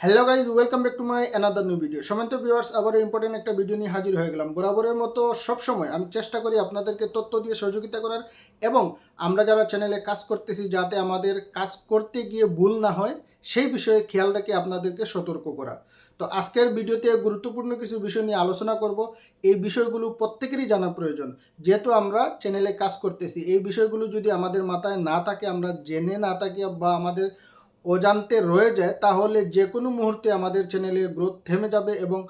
Hello guys welcome back to my another new video সমেন্ত viewers আবার important একটা video নিয়ে হাজির হয়ে গেলাম। বরাবরের মতো সবসময় আমি চেষ্টা করি আপনাদেরকে তথ্য দিয়ে সহযোগিতা করার এবং আমরা যারা চ্যানেলে কাজ করতেছি, যাতে আমাদের কাজ করতে গিয়ে ভুল না হয়, সেই বিষয়ে খেয়াল রেখে আপনাদেরকে সতর্ক করা। তো আজকের ভিডিওতে গুরুত্বপূর্ণ কিছু বিষয় নিয়ে আলোচনা করব। এই বিষয়গুলো প্রত্যেকেরই জানা প্রয়োজন। যেহেতু আমরা চ্যানেলে কাজ করতেছি, এই বিষয়গুলো যদি আমাদের মাথায় না থাকে, আমরা জেনে না থাকি বা আমাদের অজান্তে রয়ে যায় তাহলে যে কোনো মুহূর্তে আমাদের চ্যানেলে গ্রোথ থেমে যাবে এবং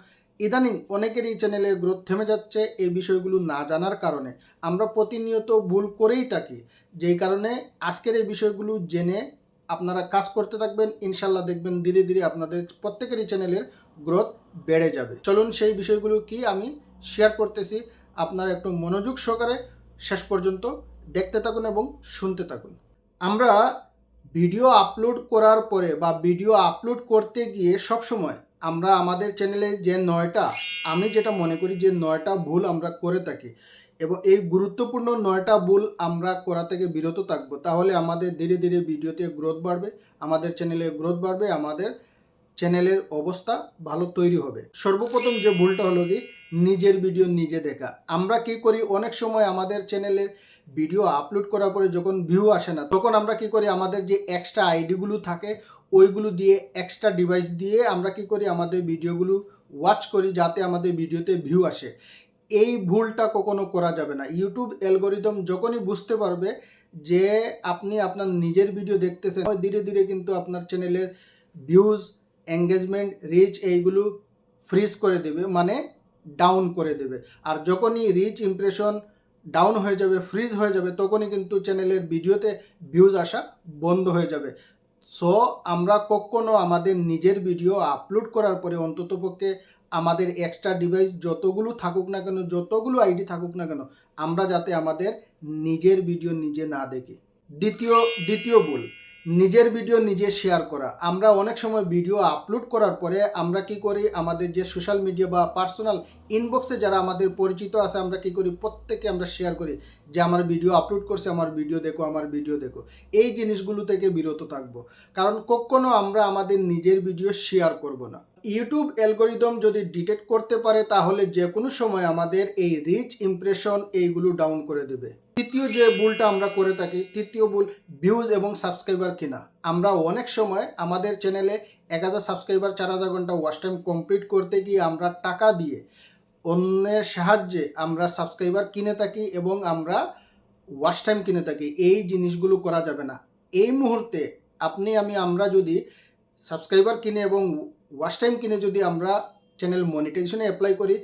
ইদানিং অনেকেরই চ্যানেলে গ্রোথ থেমে যাচ্ছে এই বিষয়গুলো না জানার কারণে। আমরা প্রতিনিয়ত ভুল করেই থাকি। যেই কারণে আজকের এই বিষয়গুলো জেনে আপনারা কাজ করতে থাকবেন, ইনশাল্লাহ দেখবেন ধীরে ধীরে আপনাদের প্রত্যেকেরই চ্যানেলের গ্রোথ বেড়ে যাবে। চলুন সেই বিষয়গুলো কি আমি শেয়ার করতেছি। আপনারা একটু মনোযোগ সহকারে শেষ পর্যন্ত দেখতে থাকুন এবং শুনতে থাকুন। আমরা ভিডিও আপলোড করার পরে বা ভিডিও আপলোড করতে গিয়ে সবসময় আমরা আমাদের চ্যানেলে যে নয়টা, আমি যেটা মনে করি যে নয়টা ভুল আমরা করে থাকি এবং এই গুরুত্বপূর্ণ নয়টা ভুল আমরা করা থেকে বিরত থাকব, তাহলে আমাদের ধীরে ধীরে ভিডিওতে গ্রোথ বাড়বে, আমাদের চ্যানেলে গ্রোথ বাড়বে, আমাদের চ্যানেলের অবস্থা ভালো তৈরি হবে। সর্বপ্রথম যে ভুলটা হলো কি নিজের ভিডিও নিজে দেখা। আমরা কি করি? অনেক সময় আমাদের চ্যানেলের ভিডিও আপলোড করার পরে যখন ভিউ আসে না, তখন আমরা কি করি? আমাদের যে এক্সট্রা আইডিগুলো থাকে, ওইগুলো দিয়ে এক্সট্রা ডিভাইস দিয়ে আমরা কি করি? আমাদের ভিডিওগুলো ওয়াচ করি যাতে আমাদের ভিডিওতে ভিউ আসে। এই ভুলটা কখনো করা যাবে না। ইউটিউব অ্যালগোরিদম যখনই বুঝতে পারবে যে আপনি আপনার নিজের ভিডিও দেখতেছেন ধীরে ধীরে কিন্তু আপনার চ্যানেলের ভিউজ এঙ্গেজমেন্ট রিচ এইগুলো ফ্রিজ করে দেবে। মানে ডাউন করে দেবে। আর যখনই রিচ ইমপ্রেশন ডাউন হয়ে যাবে ফ্রিজ হয়ে যাবে, তখনই কিন্তু চ্যানেলের ভিডিওতে ভিউজ আসা বন্ধ হয়ে যাবে। সো আমরা কখনো আমাদের নিজের ভিডিও আপলোড করার পরে অন্ততপক্ষে আমাদের এক্সট্রা ডিভাইস যতগুলো থাকুক না কেন, যতগুলো আইডি থাকুক না কেন, আমরা যাতে আমাদের নিজের ভিডিও নিজে না দেখি। দ্বিতীয় দ্বিতীয় ভুল। নিজের ভিডিও নিজে শেয়ার করা। আমরা অনেক সময় ভিডিও আপলোড করার পরে আমরা কি করি? আমাদের যে সোশ্যাল মিডিয়া বা পার্সোনাল ইনবক্সে যারা আমাদের পরিচিত আছে, আমরা কি করি? প্রত্যেকে আমরা শেয়ার করি যে আমার ভিডিও আপলোড করছে, আমার ভিডিও দেখো, আমার ভিডিও দেখো। এই জিনিসগুলো থেকে বিরত থাকব। কারণ কখনো আমরা আমাদের নিজের ভিডিও শেয়ার করব না। ইউটিউব অ্যালগোরিদম যদি ডিটেক্ট করতে পারে, তাহলে যে কোনো সময় আমাদের এই রিচ ইমপ্রেশন এইগুলো ডাউন করে দেবে। তৃতীয় যে ভুলটা আমরা করে থাকি, তৃতীয় ভুল ভিউজ এবং সাবস্ক্রাইবার কিনা। আমরা অনেক সময় আমাদের চ্যানেলে এক হাজার সাবস্ক্রাইবার চার হাজার ঘণ্টা ওয়াচ টাইম কমপ্লিট করতে গিয়ে আমরা টাকা দিয়ে অন্যের সাহায্যে আমরা সাবস্ক্রাইবার কিনে থাকি এবং আমরা ওয়াচ টাইম কিনে থাকি। এই জিনিসগুলো করা যাবে না। এই মুহূর্তে আপনি, আমি, আমরা যদি সাবস্ক্রাইবার কিনে এবং ওয়াচ টাইম কিনে যদি আমরা চ্যানেল মনিটাইজেশনে অ্যাপ্লাই করি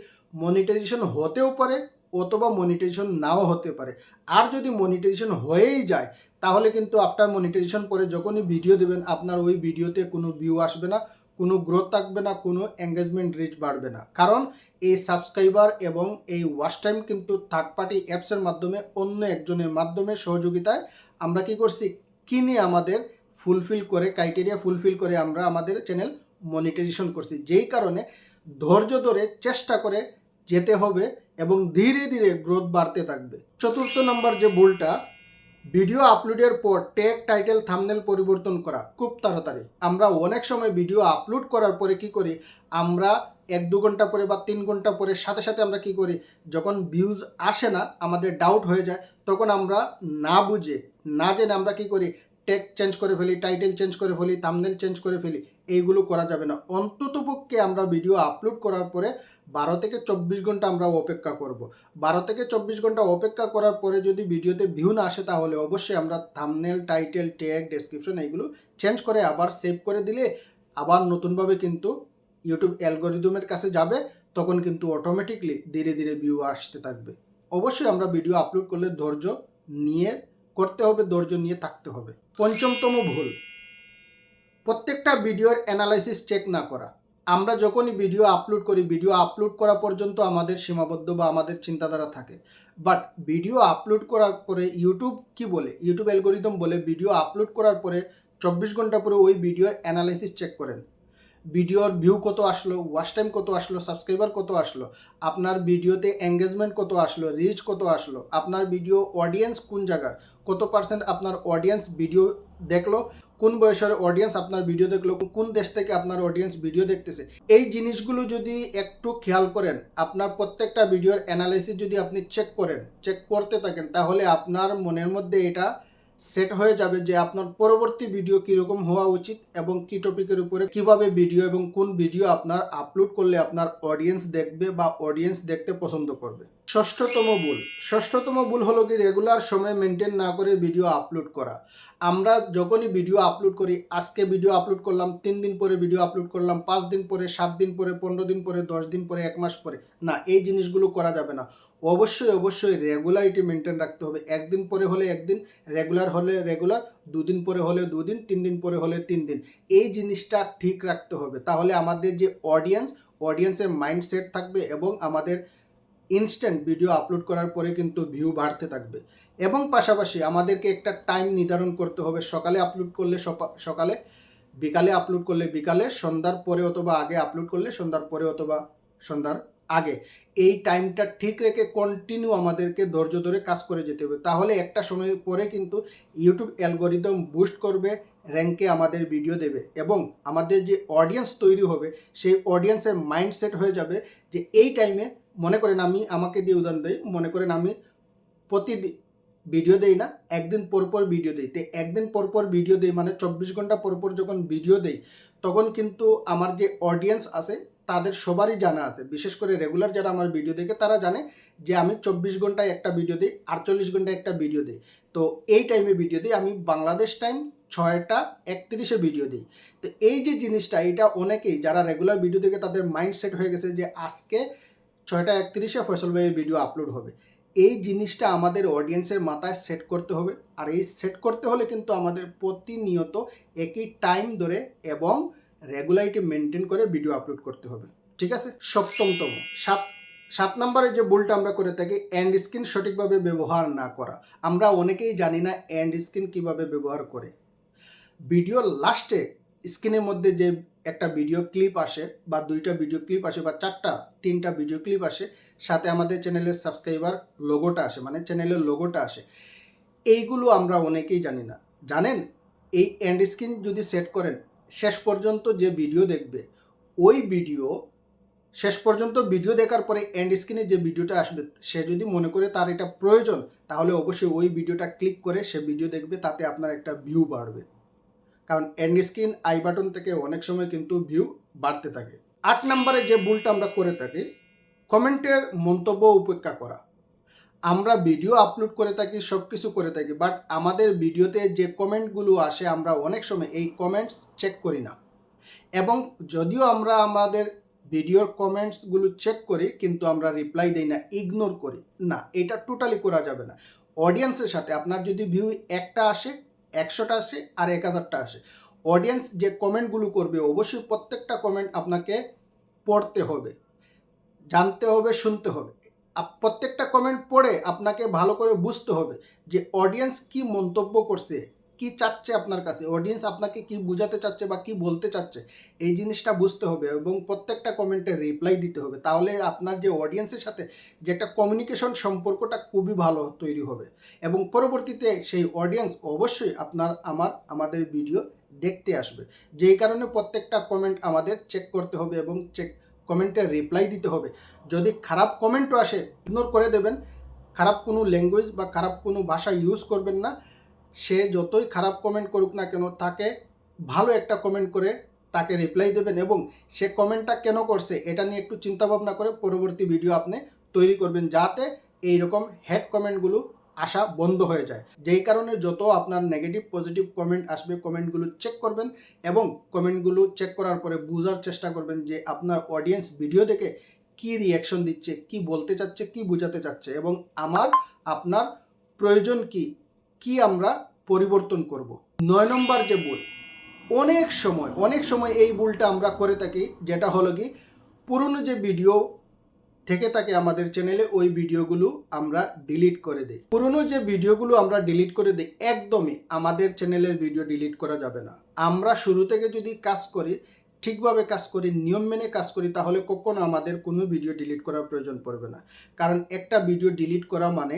মনিটাইজেশন হতেও পারে অথবা মনিটাইজেশন নাও হতে পারে। আর যদি মনিটাইজেশন হয়েই যায়, তাহলে কিন্তু আফটার মনিটাইজেশন পরে যখনই ভিডিও দেবেন, আপনার ওই ভিডিওতে কোনো ভিউ আসবে না, কোনো গ্রোথ থাকবে না, কোনো এঙ্গেজমেন্ট রিচ বাড়বে না। কারণ এই সাবস্ক্রাইবার এবং এই ওয়াচ টাইম কিন্তু থার্ড পার্টি অ্যাপসের মাধ্যমে, অন্য একজনের মাধ্যমে সহযোগিতায় আমরা কি করছি? কিনে আমাদের ফুলফিল করে ক্রাইটেরিয়া ফুলফিল করে আমরা আমাদের চ্যানেল মনিটাইজেশন করছি। যেই কারণে ধৈর্য ধরে চেষ্টা করে যেতে হবে এবং ধীরে ধীরে গ্রোথ বাড়তে থাকবে। চতুর্থ নম্বর যে ভুলটা ভিডিও আপলোডের পর ট্যাগ টাইটেল থামনেল পরিবর্তন করা খুব তাড়াতাড়ি। আমরা অনেক সময় ভিডিও আপলোড করার পরে কি করি? আমরা এক দু ঘণ্টা পরে বা তিন ঘণ্টা পরে সাথে সাথে আমরা কি করি? যখন ভিউজ আসে না, আমাদের ডাউট হয়ে যায়, তখন আমরা না বুঝে, না জেনে আমরা কি করি? টেক চেঞ্জ করে ফেলি, টাইটেল চেঞ্জ করে ফেলি থামনেল চেঞ্জ করে ফেলি, এইগুলো করা যাবে না। অন্ততপক্ষে আমরা ভিডিও আপলোড করার পরে বারো থেকে চব্বিশ ঘণ্টা আমরা অপেক্ষা করব। বারো থেকে চব্বিশ ঘণ্টা অপেক্ষা করার পরে যদি ভিডিওতে ভিউ না আসে তাহলে অবশ্যই আমরা থামনেল টাইটেল ট্যাগ ডেসক্রিপশন এইগুলো চেঞ্জ করে আবার সেভ করে দিলে আবার নতুনভাবে কিন্তু ইউটিউব অ্যালগোরিদমের কাছে যাবে, তখন কিন্তু অটোমেটিকলি ধীরে ধীরে ভিউ আসতে থাকবে। অবশ্যই আমরা ভিডিও আপলোড করলে ধৈর্য নিয়ে করতে হবে, ধৈর্য নিয়ে থাকতে হবে। পঞ্চমতম ভুল। প্রত্যেকটা ভিডিওর অ্যানালাইসিস চেক না করা। আমরা যখনই ভিডিও আপলোড করি ভিডিও আপলোড করা পর্যন্ত আমাদের সীমাবদ্ধ বা আমাদের চিন্তাধারা থাকে। বাট ভিডিও আপলোড করার পরে ইউটিউব কি বলে? ইউটিউব অ্যালগোরিদম বলে ভিডিও আপলোড করার পরে চব্বিশ ঘণ্টা পরে ওই ভিডিওর অ্যানালাইসিস চেক করেন। ভিডিওর ভিউ কত আসলো ওয়াচ টাইম কত আসলো সাবস্ক্রাইবার কত আসলো, আপনার ভিডিওতে এঙ্গেজমেন্ট কত আসলো রিচ কত আসলো, আপনার ভিডিও অডিয়েন্স কোন জায়গার, কত পার্সেন্ট আপনার অডিয়েন্স ভিডিও দেখল, কোন বয়সের অডিয়েন্স আপনার ভিডিও দেখল, কোন দেশ থেকে আপনার অডিয়েন্স ভিডিও দেখতেছে, এই জিনিসগুলো যদি একটু খেয়াল করেন, আপনার প্রত্যেকটা ভিডিওর অ্যানালাইসিস যদি আপনি চেক করেন চেক করতে থাকেন, তাহলে আপনার মনের মধ্যে এটা সেট হয়ে যাবে যে আপনার পরবর্তী ভিডিও কীরকম হওয়া উচিত এবং কী টপিকের উপরে কীভাবে ভিডিও এবং কোন ভিডিও আপনার আপলোড করলে আপনার অডিয়েন্স দেখবে বা অডিয়েন্স দেখতে পছন্দ করবে। ষষ্ঠতম ভুল। ষষ্ঠতম ভুল হলো কি? রেগুলার সময় মেনটেন না করে ভিডিও আপলোড করা। আমরা যখনই ভিডিও আপলোড করি, আজকে ভিডিও আপলোড করলাম, তিন দিন পরে ভিডিও আপলোড করলাম, পাঁচ দিন পরে, সাত দিন পরে, পনেরো দিন পরে, দশ দিন পরে, এক মাস পরে। না, এই জিনিসগুলো করা যাবে না। অবশ্যই অবশ্যই রেগুলারিটি মেনটেন রাখতে হবে। একদিন পরে হলে একদিন রেগুলার হলে রেগুলার দুদিন পরে হলে দুদিন তিন দিন পরে হলে তিন দিন এই জিনিসটা ঠিক রাখতে হবে। তাহলে আমাদের যে অডিয়েন্স অডিয়েন্সের মাইন্ডসেট থাকবে এবং আমাদের ইনস্ট্যান্ট ভিডিও আপলোড করার পরে কিন্তু ভিউ বাড়তে থাকবে। এবং পাশাপাশি আমাদেরকে একটা টাইম নির্ধারণ করতে হবে। সকালে আপলোড করলে সকালে, বিকালে আপলোড করলে বিকালে, সন্ধ্যার পরে অথবা আগে আপলোড করলে সন্ধ্যার পরে অথবা সন্ধ্যার এই টাইমটা ঠিক রেখে কন্টিনিউ আমাদেরকে ধৈর্য ধরে কাজ করে যেতে হবে। তাহলে একটা সময় পরে কিন্তু ইউটিউব অ্যালগোরিদম বুস্ট করবে র্যাঙ্কে আমাদের ভিডিও দেবে এবং আমাদের যে অডিয়েন্স তৈরি হবে, সেই অডিয়েন্সের মাইন্ডসেট হয়ে যাবে যে এই টাইমে মনে করেন আমি আমাকে দিয়ে উদাহরণ দিই, মনে করেন আমি প্রতিদিন ভিডিও দেই না, একদিন পর পর ভিডিও দেই। তো একদিন পর পর ভিডিও দেই মানে চব্বিশ ঘণ্টা পর পর যখন ভিডিও দেই, তখন কিন্তু আমার যে অডিয়েন্স আছে তাদের সবারই জানা আছে। বিশেষ করে রেগুলার যারা আমার ভিডিও দেখে, তারা জানে যে আমি চব্বিশ ঘন্টায় একটা ভিডিও দিই, আটচল্লিশ ঘন্টায় একটা ভিডিও দিই। তো এই টাইমে ভিডিও দিই, আমি বাংলাদেশ টাইম ছয়টা একত্রিশে ভিডিও দিই। তো এই যে জিনিসটা, এটা অনেকেই যারা রেগুলার ভিডিও দেখে, তাদের মাইন্ড সেট হয়ে গেছে যে আজকে ছয়টা একত্রিশে ফসল ভাইয়ের ভিডিও আপলোড হবে। এই জিনিসটা আমাদের অডিয়েন্সের মাথায় সেট করতে হবে। আর এই সেট করতে হলে কিন্তু আমাদের প্রতিনিয়ত একই টাইম ধরে এবং রেগুলারিটি মেনটেন করে ভিডিও আপলোড করতে হবে। ঠিক আছে? সপ্তমতম। সাত সাত নম্বরে যে ভুলটা আমরা করে থাকি অ্যান্ড স্ক্রিন সঠিকভাবে ব্যবহার না করা। আমরা অনেকেই জানি না এন্ড স্ক্রিন কীভাবে ব্যবহার করে। ভিডিওর লাস্টে স্ক্রিনের মধ্যে যে একটা ভিডিও ক্লিপ আসে বা দুইটা ভিডিও ক্লিপ আসে বা চারটা, তিনটা ভিডিও ক্লিপ আসে, সাথে আমাদের চ্যানেলের সাবস্ক্রাইবার লোগোটা আসে মানে চ্যানেলের লোগোটা আসে। এইগুলো আমরা অনেকেই জানি না। জানেন? এই এন্ড স্ক্রিন যদি সেট করেন শেষ পর্যন্ত যে ভিডিও দেখবে, ওই ভিডিও শেষ পর্যন্ত ভিডিও দেখার পরে এন্ড স্ক্রিনে যে ভিডিওটা আসবে, সে যদি মনে করে তার এটা প্রয়োজন, তাহলে অবশ্যই ওই ভিডিওটা ক্লিক করে সে ভিডিও দেখবে, তাতে আপনার একটা ভিউ বাড়বে। কারণ এন্ড স্ক্রিন আই বাটন থেকে অনেক সময় কিন্তু ভিউ বাড়তে থাকে। আট নম্বরে যে ভুলটা আমরা করে থাকি কমেন্টের মন্তব্য উপেক্ষা করা। আমরা ভিডিও আপলোড করে থাকি সব কিছু করে থাকি বাট আমাদের ভিডিওতে যে কমেন্টগুলো আসে, আমরা অনেক সময় এই কমেন্টস চেক করি না। এবং যদিও আমরা আমাদের ভিডিওর কমেন্টসগুলো চেক করি, কিন্তু আমরা রিপ্লাই দিই না ইগনোর করি, না, এটা টোটালি করা যাবে না। অডিয়েন্সের সাথে আপনার যদি ভিউ একটা আসে, একশোটা আসে, আর এক হাজারটা আসে অডিয়েন্স যে কমেন্টগুলো করবে, অবশ্যই প্রত্যেকটা কমেন্ট আপনাকে পড়তে হবে, জানতে হবে, শুনতে হবে। প্রত্যেকটা কমেন্ট পড়ে আপনাকে ভালো করে বুঝতে হবে যে অডিয়েন্স কি মন্তব্য করছে, কি চাচ্ছে আপনার কাছে অডিয়েন্স আপনাকে কি বোঝাতে চাচ্ছে বা কি বলতে চাচ্ছে, এই জিনিসটা বুঝতে হবে এবং প্রত্যেকটা কমেন্টে রিপ্লাই দিতে হবে। তাহলে আপনার যে অডিয়েন্সের সাথে যে একটা কমিউনিকেশন সম্পর্কটা খুবই ভালো তৈরি হবে এবং পরবর্তীতে সেই অডিয়েন্স অবশ্যই আপনার, আমার, আমাদের ভিডিও দেখতে আসবে। যেই কারণে প্রত্যেকটা কমেন্ট আমাদের চেক করতে হবে এবং চেক কমেন্টে রিপ্লাই দিতে হবে। যদি খারাপ কমেন্টও আসে ইগনোর করে দেবেন। খারাপ কোনো ল্যাঙ্গুয়েজ বা খারাপ কোনো ভাষা ইউজ করবেন না। সে যতই খারাপ কমেন্ট করুক না কেন, তাকে ভালো একটা কমেন্ট করে তাকে রিপ্লাই দেবেন এবং সে কমেন্টটা কেন করছে, এটা নিয়ে একটু চিন্তা ভাবনা করে পরবর্তী ভিডিও আপনি তৈরি করবেন। যাতে এই রকম হেড কমেন্টগুলো আসা বন্ধ হয়ে যায়। যেই কারণে যত আপনার নেগেটিভ পজিটিভ কমেন্ট আসবে কমেন্টগুলো চেক করবেন এবং কমেন্টগুলো চেক করার পরে বোঝার চেষ্টা করবেন যে আপনার অডিয়েন্স ভিডিও দেখে কি রিয়াকশন দিচ্ছে, কি বলতে চাচ্ছে, কি বোঝাতে চাচ্ছে এবং আমার, আপনার প্রয়োজন কি কি আমরা পরিবর্তন করব। নয় নম্বর যে ভুল, অনেক সময় অনেক সময় এই ভুলটা আমরা করে থাকি, যেটা হলো কি, পুরনো যে ভিডিও থেকে থাকে আমাদের চ্যানেলে ওই ভিডিওগুলো আমরা ডিলিট করে দিই। পুরনো যে ভিডিওগুলো আমরা ডিলিট করে দিই, একদমই আমাদের চ্যানেলের ভিডিও ডিলিট করা যাবে না। আমরা শুরু থেকে যদি কাজ করি, ঠিকভাবে কাজ করি, নিয়ম মেনে কাজ করি, তাহলে কখনো আমাদের কোনো ভিডিও ডিলিট করার প্রয়োজন পড়বে না। কারণ একটা ভিডিও ডিলিট করা মানে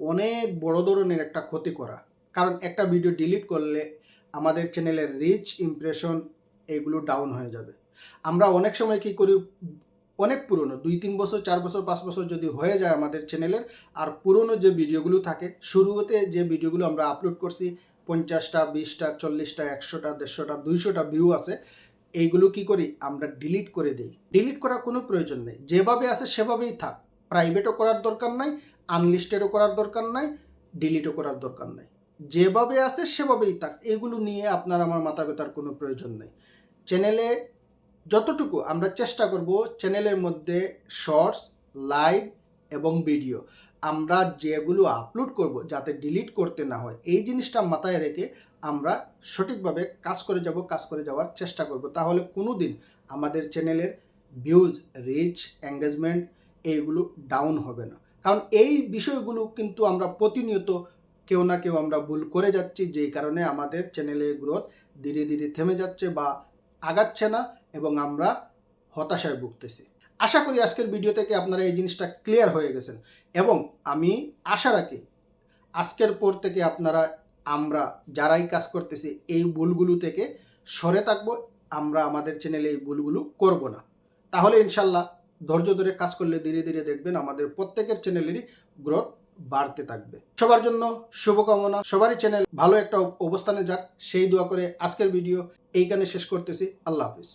অনেক বড় ধরনের একটা ক্ষতি করা। কারণ একটা ভিডিও ডিলিট করলে আমাদের চ্যানেলের রিচ ইমপ্রেশন এগুলো ডাউন হয়ে যাবে। আমরা অনেক সময় কি করি অনেক পুরনো, দুই, তিন বছর, চার বছর, পাঁচ বছর যদি হয়ে যায় আমাদের চ্যানেলের আর পুরনো যে ভিডিওগুলো থাকে, শুরুতে যে ভিডিওগুলো আমরা আপলোড করছি, পঞ্চাশটা, বিশটা, চল্লিশটা, একশোটা, দেড়শোটা, দুইশোটা ভিউ আছে, এইগুলো কি করি, আমরা ডিলিট করে দিই। ডিলিট করার কোনো প্রয়োজন নেই। যেভাবে আছে সেভাবেই থাক। প্রাইভেটও করার দরকার নাই আনলিস্টেডও করার দরকার নাই ডিলিটও করার দরকার নাই। যেভাবে আছে সেভাবেই থাক। এগুলো নিয়ে আপনার আমার মাথা ব্যথার কোনো প্রয়োজন নেই। চ্যানেলে যতটুকু আমরা চেষ্টা করব চ্যানেলের মধ্যে শর্টস, লাইভ এবং ভিডিও, আমরা যেগুলো আপলোড করব যাতে ডিলিট করতে না হয়, এই জিনিসটা মাথায় রেখে আমরা সঠিকভাবে কাজ করে যাব, কাজ করে যাওয়ার চেষ্টা করব। তাহলে কোনো দিন আমাদের চ্যানেলের ভিউজ রিচ এঙ্গেজমেন্ট এইগুলো ডাউন হবে না। কারণ এই বিষয়গুলো কিন্তু আমরা প্রতিনিয়ত কেউ না কেউ আমরা ভুল করে যাচ্ছি, যেই কারণে আমাদের চ্যানেলের গ্রোথ ধীরে ধীরে থেমে যাচ্ছে বা আগাচ্ছে না। এবং আমরা হতাশায় ভুগতেছি। আশা করি আজকের ভিডিও থেকে আপনারা এই জিনিসটা ক্লিয়ার হয়ে গেছেন। এবং আমি আশা রাখি আজকের পর থেকে আপনারা, আমরা যারাই কাজ করতেছি, এই ভুলগুলো থেকে সরে থাকব। আমরা আমাদের চ্যানেলে এই ভুলগুলো করব না। তাহলে ইনশাল্লাহ ধৈর্য ধরে কাজ করলে ধীরে ধীরে দেখবেন আমাদের প্রত্যেকের চ্যানেলেরই গ্রোথ বাড়তে থাকবে। সবার জন্য শুভকামনা। সবারই চ্যানেল ভালো একটা অবস্থানে যাক। সেই দোয়া করে আজকের ভিডিও এইখানে শেষ করতেছি। আল্লাহ হাফিজ।